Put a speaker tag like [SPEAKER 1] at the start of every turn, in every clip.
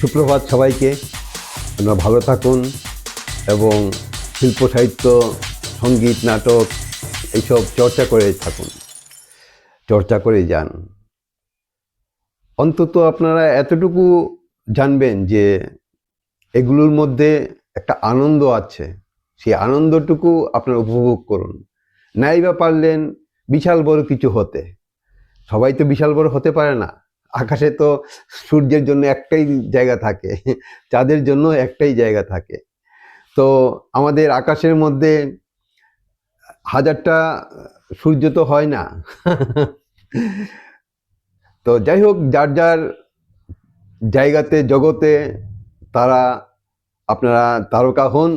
[SPEAKER 1] সুপ্রভাত সবাইকে। আপনারা ভালো থাকুন এবং শিল্প, সাহিত্য, সংগীত, নাটক এইসব চর্চা করে থাকুন। চর্চা করে যান। অন্তত আপনারা এতটুকু জানবেন যে এগুলোর মধ্যে একটা আনন্দ আছে। সেই আনন্দটুকু আপনারা উপভোগ করুন। নাই বা পারলেন বিশাল বড় কিছু হতে। সবাই তো বিশাল বড় হতে পারে না। আকাশে তো সূর্যের জন্য একটাই জায়গা থাকে, চাঁদের জন্য একটাই জায়গা থাকে। তো আমাদের আকাশের মধ্যে হাজারটা সূর্য তো হয় না। তো যাই হোক, যার যার জায়গাতে, জগতে তারা, আপনারা তারকা হন,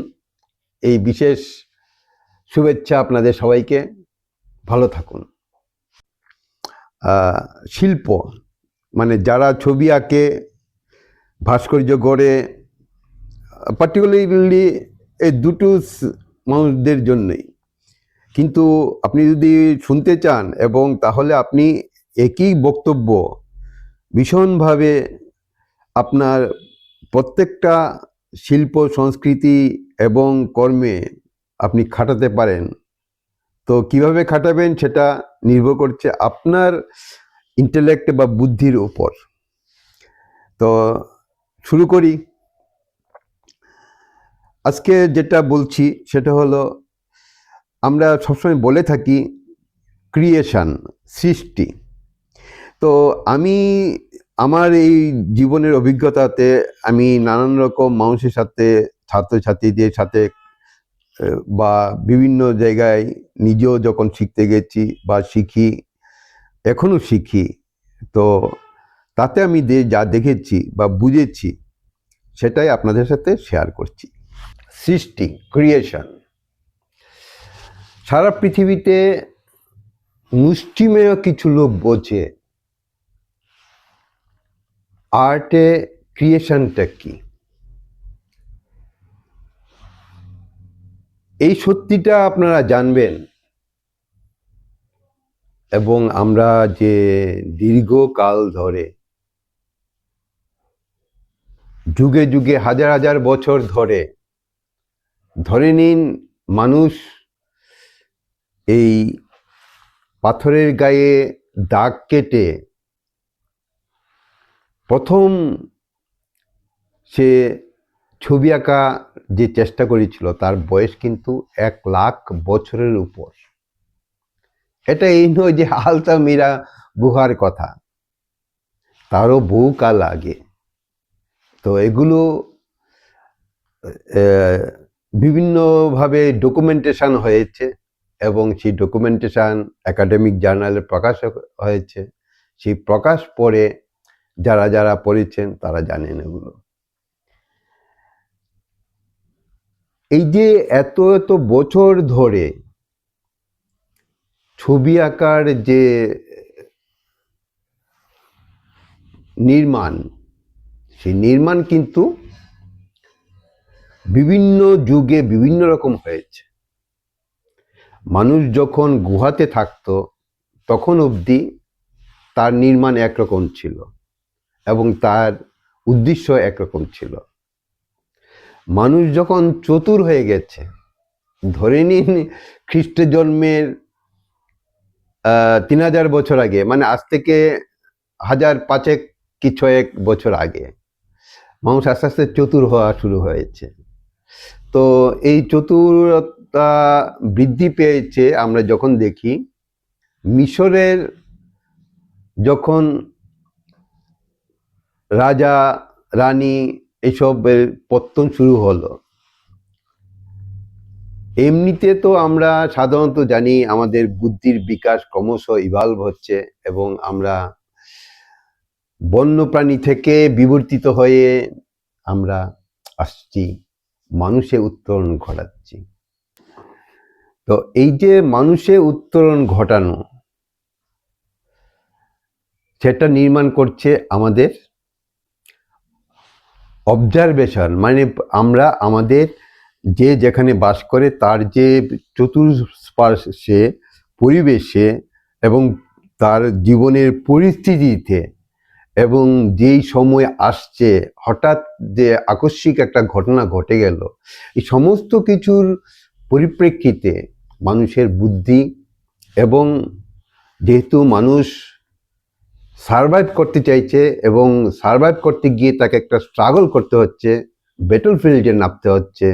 [SPEAKER 1] এই বিশেষ শুভেচ্ছা আপনাদের সবাইকে। ভালো থাকুন। শিল্প। মানে যারা ছবি আঁকে, ভাস্কর্য গড়ে পার্টিকুলারলি এই দুটো মানুষদের জন্যই। কিন্তু আপনি যদি শুনতে চান এবং তাহলে আপনি একই বক্তব্য ভীষণভাবে আপনার প্রত্যেকটা শিল্প, সংস্কৃতি এবং কর্মে আপনি খাটাতে পারেন। তো কীভাবে খাটাবেন সেটা নির্ভর করছে আপনার ইন্টেলেক্ট বা বুদ্ধির উপর। তো শুরু করি। আজকে যেটা বলছি সেটা হলো, আমরা সবসময় বলে থাকি ক্রিয়েশন সৃষ্টি। তো আমি আমার এই জীবনের অভিজ্ঞতাতে আমি নানান রকম মানুষের সাথে, ছাত্রছাত্রীদের সাথে বা বিভিন্ন জায়গায় নিজেও যখন শিখতে গেছি বা শিখি এখনও শিখি, তো তাতে আমি যা দেখেছি বা বুঝেছি, সেটাই আপনাদের সাথে শেয়ার করছি। সৃষ্টি ক্রিয়েশন সারা পৃথিবীতে মুষ্টিমেয় কিছু লোক বোঝে আর্টে ক্রিয়েশনটা কি? এই সত্যিটা আপনারা জানবেন। এবং আমরা যে দীর্ঘকাল ধরে, যুগে যুগে হাজার হাজার বছর ধরে ধরে নিন মানুষ এই পাথরের গায়ে দাগ কেটে প্রথম সে ছবি আঁকা যে চেষ্টা করেছিল, তার বয়স কিন্তু এক লাখ বছরের উপর। এটা এই নয় যে আলতা মীরা গুহার কথা। তারও বহু কাল আগে। তো এগুলো বিভিন্নভাবে ডকুমেন্টেশন হয়েছে এবং সেই ডকুমেন্টেশন একাডেমিক জার্নালে প্রকাশ হয়েছে। সেই প্রকাশ পরে যারা যারা পড়েছেন, তারা জানেন এগুলো। এই যে এত এত বছর ধরে ছবি আঁকার যে নির্মাণ, সেই নির্মাণ কিন্তু বিভিন্ন যুগে বিভিন্ন রকম হয়েছে। মানুষ যখন গুহাতে থাকতো, তখন অবধি তার নির্মাণ একরকম ছিল এবং তার উদ্দেশ্য একরকম ছিল। মানুষ যখন চতুর হয়ে গেছে, ধরে নিন খ্রিস্ট জন্মের তিন হাজার বছর আগে মানে আজ থেকে হাজার পাঁচেক কি ছয়েক বছর আগে, মানুষ আস্তে আস্তে চতুর হওয়া শুরু হয়েছে। তো এই চতুরতা বৃদ্ধি পেয়েছে আমরা যখন দেখি, মিশরের যখন রাজা, রানী এইসবের পত্তন শুরু হলো। এমনিতে তো আমরা সাধারণত জানি আমাদের বুদ্ধির বিকাশ ক্রমশ ইভলভ হচ্ছে এবং আমরা বন্যপ্রাণী থেকে বিবর্তিত হয়ে আমরা আসছি, মানুষে উত্তরণ ঘটাচ্ছি। তো এই যে মানুষে উত্তরণ ঘটানো, সেটা নির্মাণ করছে আমাদের অবজারভেশন মানে আমরা আমাদের যে যেখানে বাস করে, তার যে চতুর্পার্শ্বে পরিবেশে এবং তার জীবনের পরিস্থিতিতে এবং যেই সময় আসছে, হঠাৎ যে আকস্মিক একটা ঘটনা ঘটে গেল, এই সমস্ত কিছুর পরিপ্রেক্ষিতে মানুষের বুদ্ধি এবং যেহেতু মানুষ সারভাইভ করতে চাইছে এবং সারভাইভ করতে গিয়ে তাকে একটা স্ট্রাগল করতে হচ্ছে ব্যাটল ফিল্ডে নামতে হচ্ছে।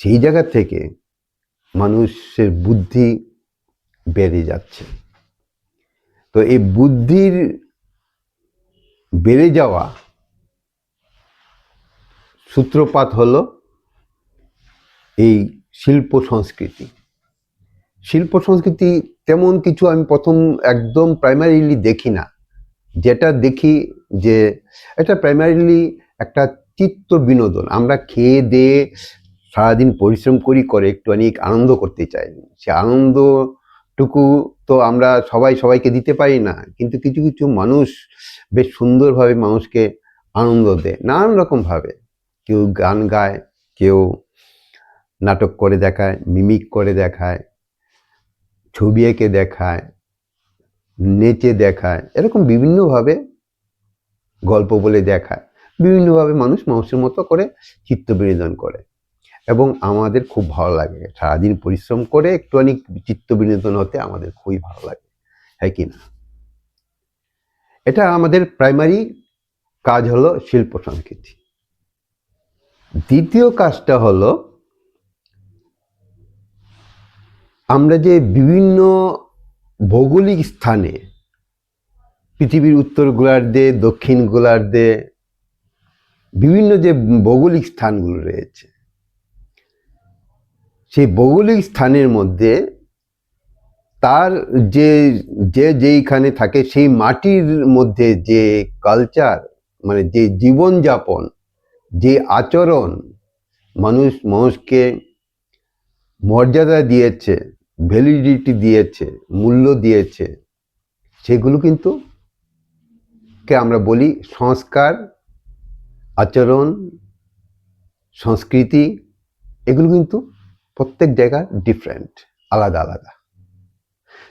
[SPEAKER 1] সেই জায়গা থেকে মানুষের বুদ্ধি বেড়ে যাচ্ছে। তো এই বুদ্ধির বেড়ে যাওয়া সূত্রপাত হলো এই শিল্প সংস্কৃতি। শিল্প সংস্কৃতি তেমন কিছু আমি প্রথম একদম প্রাইমারিলি দেখি না। যেটা দেখি যে এটা প্রাইমারিলি একটা চিত্ত বিনোদন। আমরা খেয়ে দিয়ে সারাদিন পরিশ্রম করি, করে একটুখানি আনন্দ করতে চাই। সে আনন্দটুকু তো আমরা সবাই সবাইকে দিতে পারি না। কিন্তু কিছু কিছু মানুষ বেশ সুন্দরভাবে মানুষকে আনন্দ দেয়, নানান রকমভাবে কেউ গান গায়, কেউ নাটক করে দেখায়, মিমিক করে দেখায়, ছবি এঁকে দেখায় নেচে দেখায়। এরকম বিভিন্নভাবে গল্প বলে দেখায়। বিভিন্নভাবে মানুষ মানুষের মতো করে চিত্ত বিনোদন করে। এবং আমাদের খুব ভালো লাগে। সারাদিন পরিশ্রম করে একটুখানি চিত্ত বিনোদন হতে আমাদের খুবই ভালো লাগে। হ্যাঁ কি না? এটা আমাদের প্রাইমারি কাজ হলো শিল্প সংস্কৃতি। দ্বিতীয় কাজটা হলো আমরা যে বিভিন্ন ভৌগোলিক স্থানে পৃথিবীর উত্তর গোলার্ধে, দক্ষিণ গোলার্ধে বিভিন্ন যে ভৌগোলিক স্থানগুলো রয়েছে, সেই ভৌগোলিক স্থানের মধ্যে তার যে যে যেইখানে থাকে সেই মাটির মধ্যে যে কালচার মানে যে জীবনযাপন, যে আচরণ মানুষ মানুষকে মর্যাদা দিয়েছে ভ্যালিডিটি দিয়েছে, মূল্য দিয়েছে, সেগুলো কিন্তু কে আমরা বলি সংস্কার, আচরণ, সংস্কৃতি, এগুলো কিন্তু প্রত্যেক জায়গা ডিফারেন্ট আলাদা আলাদা।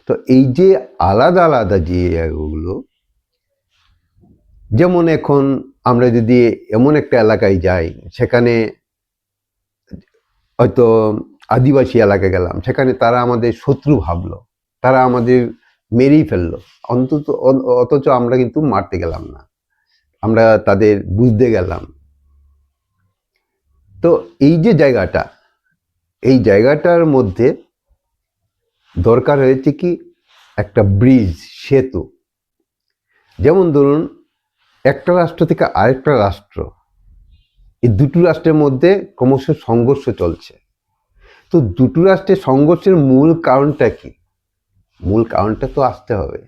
[SPEAKER 1] তো এই যে আলাদা আলাদা যে জায়গাগুলো যেমন এখন আমরা যদি এমন একটা এলাকায় যাই, সেখানে হয়তো আদিবাসী এলাকায় গেলাম। সেখানে তারা আমাদের শত্রু ভাবলো। তারা আমাদের মেরেই ফেলল। অন্তত অথচ আমরা কিন্তু মারতে গেলাম না। আমরা তাদের বুঝতে গেলাম। তো এই যে জায়গাটা, এই জায়গাটার মধ্যে দরকার হয়েছে কি? একটা ব্রিজ, সেতু। যেমন ধরুন, একটা রাষ্ট্র থেকে আরেকটা রাষ্ট্র। এই দুটো রাষ্ট্রের মধ্যে ক্রমশ সংঘর্ষ চলছে। তো দুটো রাষ্ট্রের সংঘর্ষের মূল কারণটা কি? মূল কারণটা তো আসতে হবে।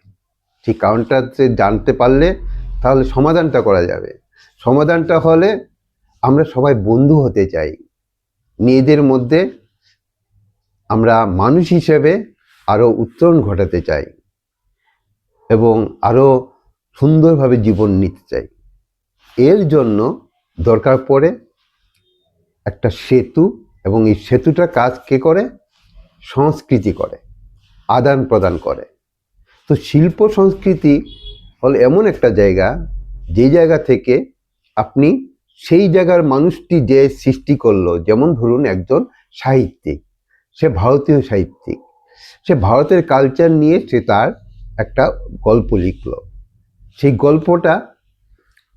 [SPEAKER 1] সেই কারণটা যে জানতে পারলে তাহলে সমাধানটা করা যাবে। সমাধানটা হলে আমরা সবাই বন্ধু হতে চাই। মেয়েদের মধ্যে আমরা মানুষ হিসেবে আরও উত্তরণ ঘটাতে চাই এবং আরও সুন্দরভাবে জীবন নিতে চাই। এর জন্য দরকার পড়ে একটা সেতু এবং এই সেতুটা কাজ কে করে? সংস্কৃতি করে, আদান প্রদান করে। তো শিল্প সংস্কৃতি হল এমন একটা জায়গা, যে জায়গা থেকে আপনি সেই জায়গার মানুষটি যে সৃষ্টি করল, যেমন ধরুন একজন সাহিত্যিক, সে ভারতীয় সাহিত্যিক, সে ভারতের কালচার নিয়ে সে তার একটা গল্প লিখল। সেই গল্পটা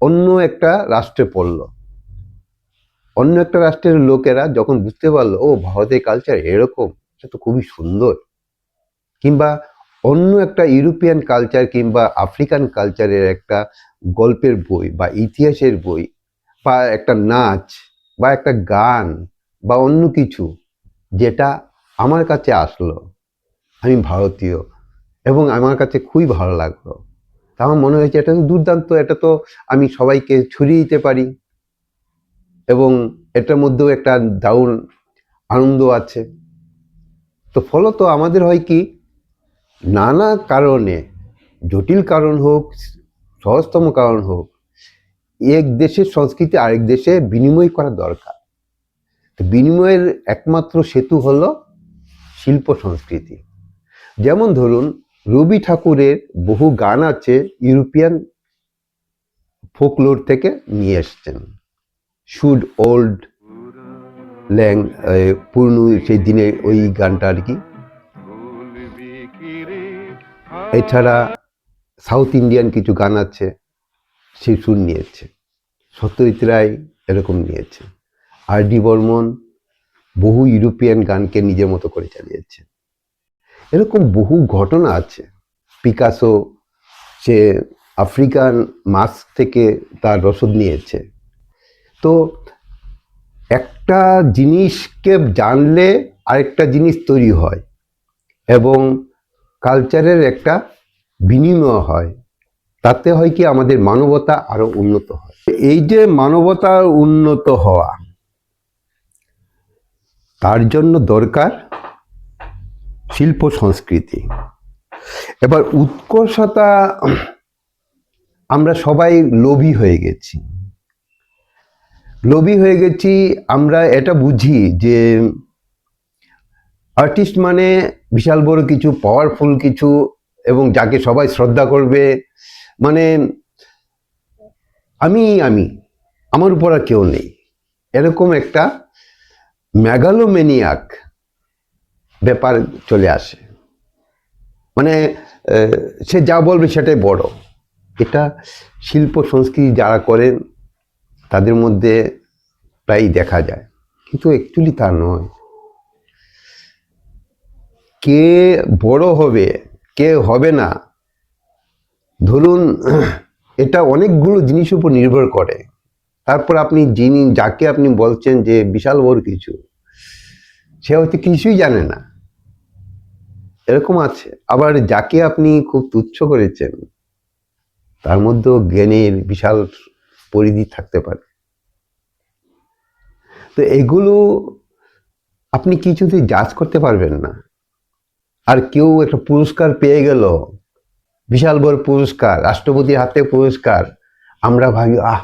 [SPEAKER 1] অন্য একটা রাষ্ট্রে পড়ল। অন্য একটা রাষ্ট্রের লোকেরা যখন বুঝতে পারল, ও, ভারতের কালচার এরকম সে তো খুবই সুন্দর। কিংবা অন্য একটা ইউরোপিয়ান কালচার কিংবা আফ্রিকান কালচারের একটা গল্পের বই বা ইতিহাসের বই বা একটা নাচ বা একটা গান বা অন্য কিছু যেটা আমার কাছে আসলো, আমি ভারতীয় এবং আমার কাছে খুবই ভালো লাগল। তা আমার মনে হয়েছে এটা তো দুর্দান্ত, এটা তো আমি সবাইকে ছড়িয়ে দিতে পারি। এবং এটার মধ্যেও একটা দারুণ আনন্দ আছে। তো ফলত আমাদের হয় কি, নানা কারণে, জটিল কারণ হোক, সহজতম কারণ হোক, এক দেশের সংস্কৃতি আরেক দেশে বিনিময় করা দরকার। তো বিনিময়ের একমাত্র সেতু হল শিল্প সংস্কৃতি। যেমন ধরুন, রবি ঠাকুরের বহু গান আছে ইউরোপিয়ান ফোকলোর থেকে নিয়ে এসছেন। শুড ওল্ড ল্যাং পূর্ণ সেই দিনে ওই গানটা আর কি। এছাড়া সাউথ ইন্ডিয়ান কিছু গান আছে সেই সুর নিয়েছে, সত্যজিৎ রায় এরকম নিয়েছে আর ডি বর্মন বহু ইউরোপিয়ান গানকে নিজের মতো করে চালিয়েছে। এরকম বহু ঘটনা আছে। পিকাসো সে আফ্রিকান মাছ থেকে তার রসদ নিয়েছে। তো একটা জিনিসকে জানলে আরেকটা জিনিস তৈরি হয় এবং কালচারের একটা বিনিময় হয়। তাতে হয় কি আমাদের মানবতা আরও উন্নত হয়। এই যে মানবতা উন্নত হওয়া, তার জন্য দরকার শিল্প সংস্কৃতি। এবার উৎকর্ষতা, আমরা সবাই লোভী হয়ে গেছি। লোভী হয়ে গেছি, আমরা এটা বুঝি যে আর্টিস্ট মানে বিশাল বড় কিছু পাওয়ারফুল কিছু এবং যাকে সবাই শ্রদ্ধা করবে। মানে আমি আমি, আমার উপর আর কেউ নেই। এরকম একটা ম্যাগালোমেনিয়াক ব্যাপার চলে আসে। মানে সে যা বলবে সেটাই বড়। এটা শিল্প সংস্কৃতি যারা করেন তাদের মধ্যে প্রায়ই দেখা যায়। কিন্তু অ্যাকচুয়ালি তা নয়। কে বড় হবে, কে হবে না, ধরুন, এটা অনেকগুলো জিনিসের উপর নির্ভর করে। তারপর আপনি যিনি, যাকে আপনি বলছেন যে বিশাল বড় কিছু, সে হয়তো কিছুই জানে না। এরকম আছে। আবার যাকে আপনি খুব তুচ্ছ করেছেন, তার মধ্যেও জ্ঞানের বিশাল পরিধি থাকতে পারে। তো এগুলো আপনি কিছুতেই জাজ করতে পারবেন না। আর কেউ একটা পুরস্কার পেয়ে গেল, বিশাল বড় পুরস্কার, রাষ্ট্রপতির হাতে পুরস্কার, আমরা ভাবি, আহ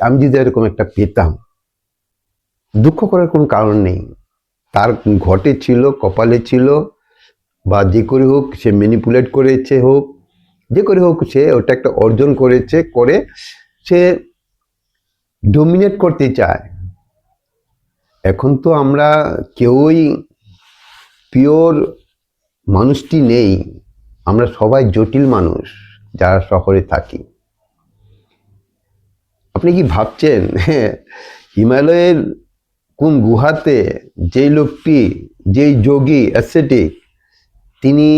[SPEAKER 1] আমি যদি এরকম একটা পেতাম। দুঃখ করার কোনো কারণ নেই। তার ঘটে ছিল, কপালে ছিল, বা যে করে হোক, সে ম্যানিপুলেট করেছে হোক, যে করে হোক, সে ওটা একটা অর্জন করেছে, করে সে ডোমিনেট করতে চায়। এখন তো আমরা কেউই পিওর মানুষটি নেই। আমরা সবাই জটিল মানুষ যারা শহরে থাকি। আপনি কি ভাবছেন হ্যাঁ হিমালয়ের কোন গুহাতে যেই লোকটি, যেই যোগী অ্যাসেটিক তিনি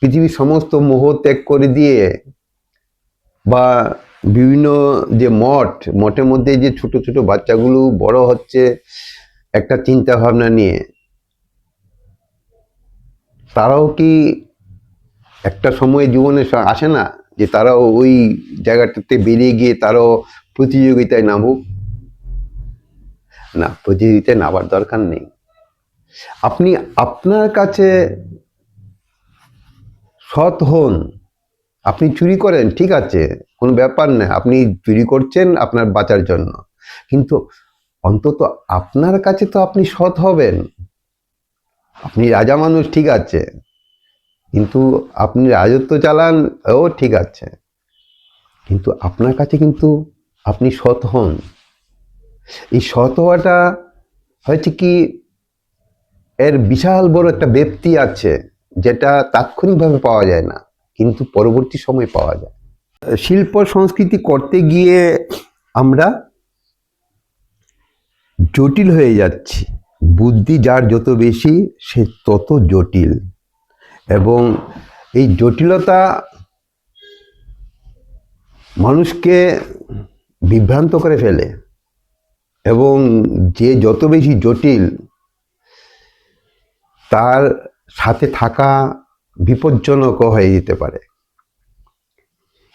[SPEAKER 1] পৃথিবীর সমস্ত মোহ ত্যাগ করে দিয়ে বা বিভিন্ন যে মঠ, মঠের মধ্যে যে ছোট ছোট বাচ্চাগুলো বড় হচ্ছে, একটা চিন্তা ভাবনা নিয়ে। তারাও কি একটা সময় জীবনে আসে না যে তারাও ওই জায়গাটাতে বেরিয়ে গিয়ে তারাও প্রতিযোগিতায় নামুক? না, প্রতিযোগিতায় নামার দরকার নেই। আপনি আপনার কাছে সৎ হন, আপনি চুরি করেন, ঠিক আছে। কোনো ব্যাপার না, আপনি চুরি করছেন আপনার বাঁচার জন্য। কিন্তু অন্তত আপনার কাছে তো আপনি সৎ হবেন। আপনি রাজা মানুষ, ঠিক আছে। কিন্তু আপনি রাজত্ব চালান, ও ঠিক আছে। কিন্তু আপনার কাছে কিন্তু আপনি সৎ হন। এই সৎ হওয়াটা হয়েছে কি, এর বিশাল বড় একটা ব্যক্তি আছে, যেটা তাৎক্ষণিকভাবে পাওয়া যায় না, কিন্তু পরবর্তী সময় পাওয়া যায়। শিল্প সংস্কৃতি করতে গিয়ে আমরা জটিল হয়ে যাচ্ছি। বুদ্ধি যার যত বেশি, সে তত জটিল। এবং এই জটিলতা মানুষকে বিভ্রান্ত করে ফেলে। এবং যে যত বেশি জটিল, তার সাথে থাকা বিপজ্জনক হয়ে যেতে পারে।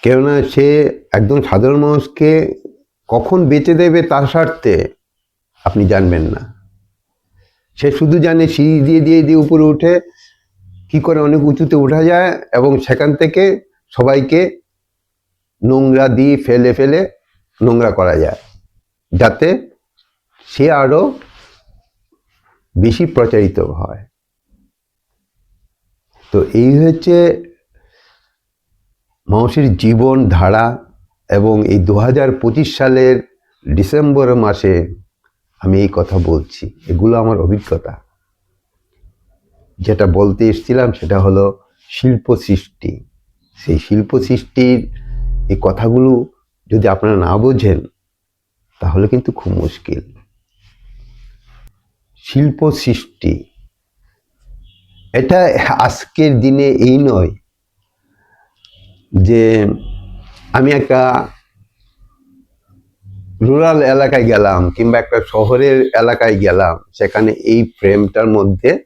[SPEAKER 1] কেননা সে একদম সাধারণ মানুষকে কখন বেঁচে দেবে তার স্বার্থে আপনি জানবেন না। সে শুধু জানে সিঁড়ি দিয়ে দিয়ে দিয়ে উপরে উঠে কি করে অনেক উঁচুতে ওঠা যায় এবং সেখান থেকে সবাইকে নোংরা দিয়ে ফেলে ফেলে নোংরা করা যায় যাতে সে আরও বেশি প্রচারিত হয়। তো এই হচ্ছে মানুষের জীবন ধারা এবং এই দু হাজার পঁচিশ সালের ডিসেম্বর মাসে আমি এই কথা বলছি। এগুলো আমার অভিজ্ঞতা। যেটা বলতে এসেছিলাম সেটা হলো শিল্প সৃষ্টি। সেই শিল্প সৃষ্টির এই কথাগুলো যদি আপনারা না বোঝেন, তাহলে কিন্তু খুব মুশকিল। শিল্প সৃষ্টি। এটা আজকের দিনে এই নয় যে আমি একটা রুরাল এলাকায় গেলাম কিংবা একটা শহরের এলাকায় গেলাম, সেখানে এই ফ্রেমটার মধ্যে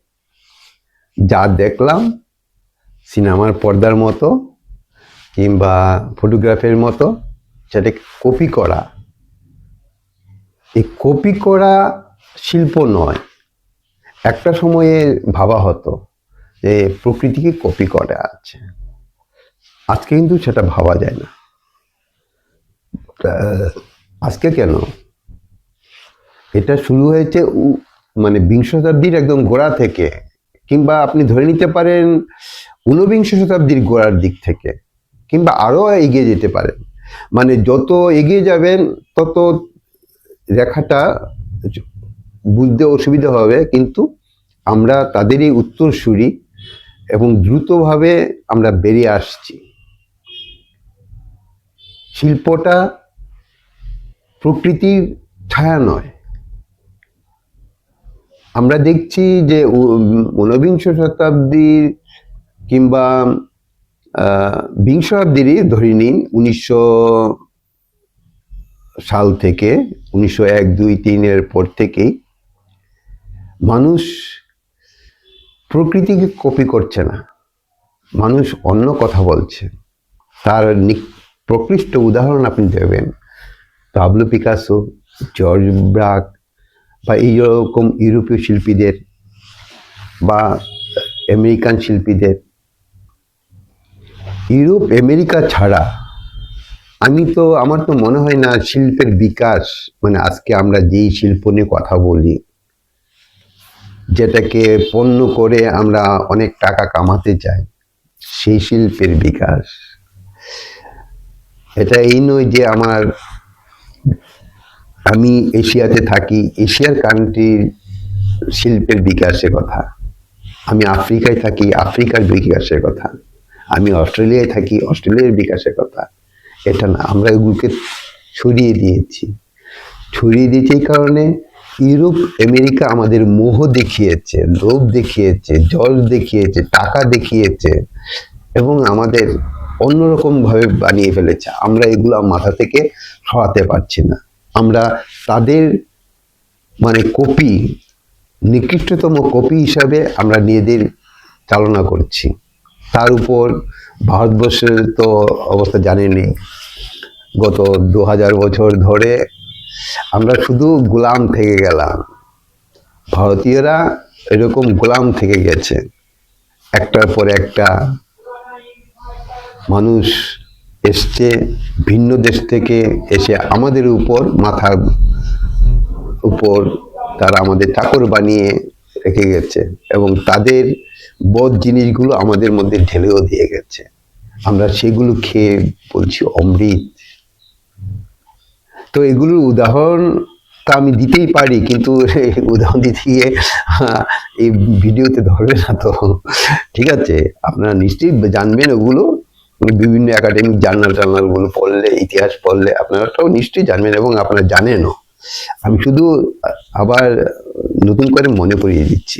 [SPEAKER 1] যা দেখলাম, সিনেমার পর্দার মতো কিংবা ফটোগ্রাফের মতো, সেটা কপি করা? এই কপি করা শিল্প নয়। একটা সময়ে ভাবা হতো যে প্রকৃতিকে কপি করা আছে? আজকে কিন্তু সেটা ভাবা যায় না। আজকে কেন? এটা শুরু হয়েছে মানে বিংশ শতাব্দীর একদম গোড়া থেকে, কিংবা আপনি ধরে নিতে পারেন ঊনবিংশ শতাব্দীর গোড়ার দিক থেকে, কিংবা আরও এগিয়ে যেতে পারেন। মানে যত এগিয়ে যাবেন, তত রেখাটা বুঝতে অসুবিধা হবে, কিন্তু আমরা তাদেরই উত্তরসূরি এবং দ্রুতভাবে আমরা বেরিয়ে আসছি। শিল্পটা প্রকৃতির ছায়া নয়। আমরা দেখছি যে ঊনবিংশ শতাব্দীর কিংবা বিংশ শতাব্দীরই ধরে নিন উনিশশো সাল থেকে উনিশশো এক দুই তিনের পর থেকেই মানুষ প্রকৃতিকে কপি করছে না। মানুষ অন্য কথা বলছে। তার প্রকৃষ্ট উদাহরণ আপনি দেবেন। পাবলো পিকাসো, জর্জ ব্রাক বা এই রকম ইউরোপীয় শিল্পীদের বা আমেরিকান শিল্পীদের। ইউরোপ, আমেরিকা ছাড়া আমি তো, আমার তো মনে হয় না শিল্পের বিকাশ মানে আজকে আমরা যেই শিল্প নিয়ে কথা বলি, যেটাকে পণ্য করে আমরা অনেক টাকা কামাতে চাই, সেই শিল্পের বিকাশ। এটা এই নয় যে আমার আমি এশিয়াতে থাকি, এশিয়ার কান্ট্রির শিল্পের বিকাশের কথা। আমি আফ্রিকায় থাকি, আফ্রিকার বিকাশের কথা। আমি অস্ট্রেলিয়ায় থাকি, অস্ট্রেলিয়ার বিকাশের কথা। এটা না, আমরা এগুলোকে ছড়িয়ে দিয়েছি। ছড়িয়ে দিয়েছি এই কারণে ইউরোপ, আমেরিকা আমাদের মোহ দেখিয়েছে, লোভ দেখিয়েছে, জল দেখিয়েছে, টাকা দেখিয়েছে এবং আমাদের অন্যরকমভাবে বানিয়ে ফেলেছে। আমরা এগুলো মাথা থেকে সরাতে পারছি না। আমরা তাদের মানে কপি, নিকৃষ্টতম কপি হিসাবে আমরা নিজেদের চালনা করছি। তার উপর ভারতবর্ষের তো অবস্থা জানেনি গত দু হাজার বছর ধরে আমরা শুধু গোলাম থেকে গেলাম। ভারতীয়রা এরকম গোলাম থেকে গেছে। একটার পর একটা মানুষ এসছে ভিন্ন দেশ থেকে এসে আমাদের উপর মাথার উপর তারা আমাদের চাকর বানিয়ে রেখে গেছে এবং তাদের বদ জিনিসগুলো আমাদের মধ্যে ঢেলেও দিয়ে গেছে। আমরা সেগুলো খেয়ে বলছি অমৃত। তো এগুলোর উদাহরণ তা আমি দিতেই পারি, কিন্তু উদাহরণ দিতে গিয়ে এই ভিডিওতে ধরবে না তো। ঠিক আছে, আপনারা নিশ্চয়ই জানবেন ওগুলো। বিভিন্ন একাডেমিক জার্নাল টার্নালগুলো পড়লে, ইতিহাস পড়লে আপনারা সব নিশ্চয়ই জানবেন এবং আপনারা জানেনও। আমি শুধু আবার নতুন করে মনে করিয়ে দিচ্ছি।